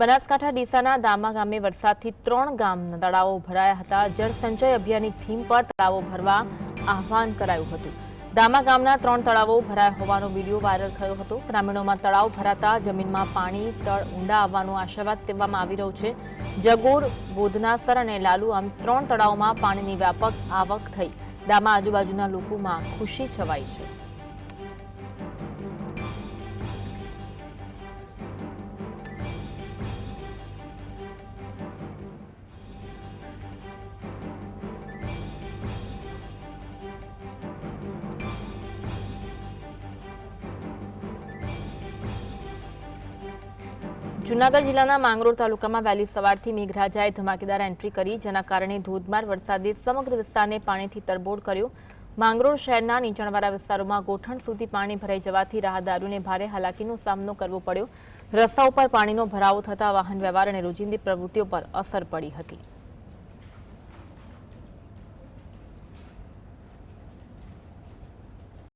બનાસકાંઠા ડીસાના દામા ગામે વરસાદથી ત્રણ ગામના તળાવો ભરાયા હતા. જળસંચય અભિયાનની થીમ પર તળાવો ભરવા આહવાન કરાયું હતું. દામા ગામના ત્રણ તળાવો ભરાયા હોવાનો વીડિયો વાયરલ થયો હતો. ગ્રામીણોમાં તળાવ ભરાતા જમીનમાં પાણી, તળ ઊંડા આવવાનો આશાવાદ સેવવામાં આવી રહ્યો છે. જગોર, બોધનાસર અને લાલુ આમ ત્રણ તળાવોમાં પાણીની વ્યાપક આવક થઈ. દામા આજુબાજુના લોકોમાં ખુશી છવાઈ છે. જૂનાગઢ જિલ્લાના માંગરોળ તાલુકામાં વહેલી સવારથી મેઘરાજાએ ધમાકેદાર એન્ટ્રી કરી, જેના કારણે ધોધમાર વરસાદે સમગ્ર વિસ્તારને પાણીથી તરબોળ કર્યો. માંગરોળ શહેરના નીચાણવાળા વિસ્તારોમાં ગોઠણ સુધી પાણી ભરાઈ જવાથી રાહદારીઓને ભારે હાલાકીનો સામનો કરવો પડ્યો. રસ્તા ઉપર પાણીનો ભરાવો થતા વાહન વ્યવહાર અને રોજિંદી પ્રવૃત્તિઓ પર અસર પડી હતી.